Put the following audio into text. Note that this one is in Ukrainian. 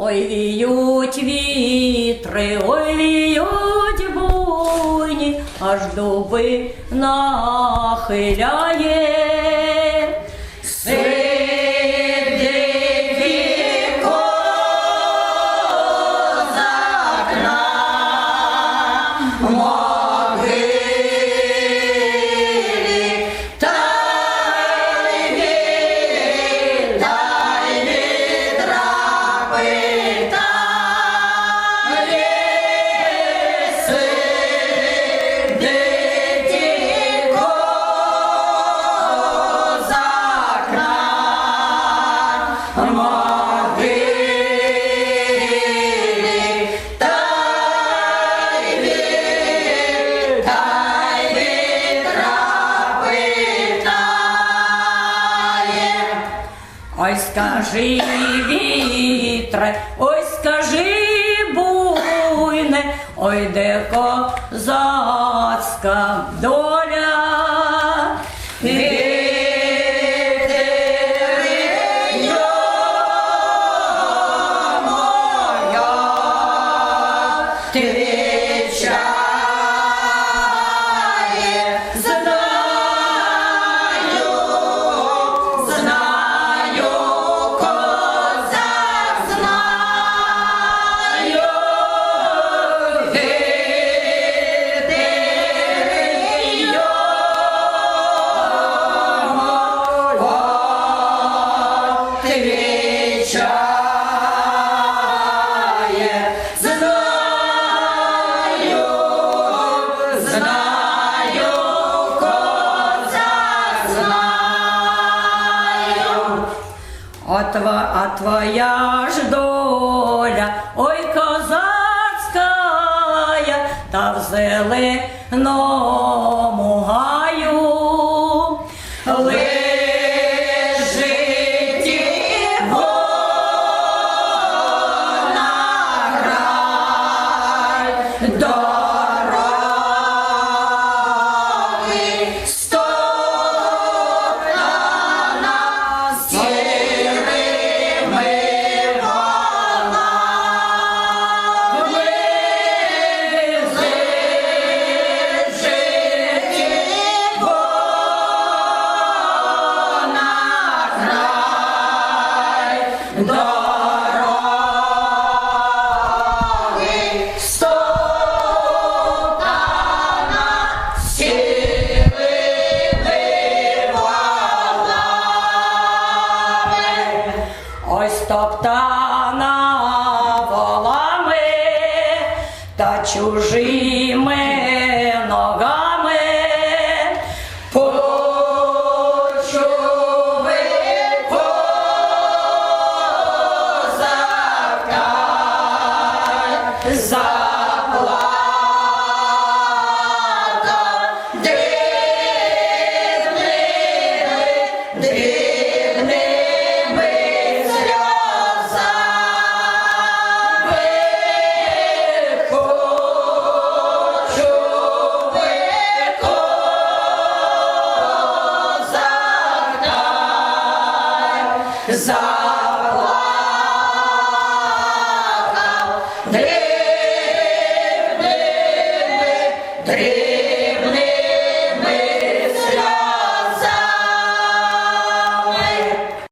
Ой віють вітри, ой віють буйні, аж дуби нахиляє. Ой, скажи, вітре, ой, скажи, буйне, ой, де козацька доля. Вітериньо моя, ти А, тва, а твоя ж доля, ой, козацькая, та в зеленому Ось топтана волами та чужими заплакав, дрібними, дрібними.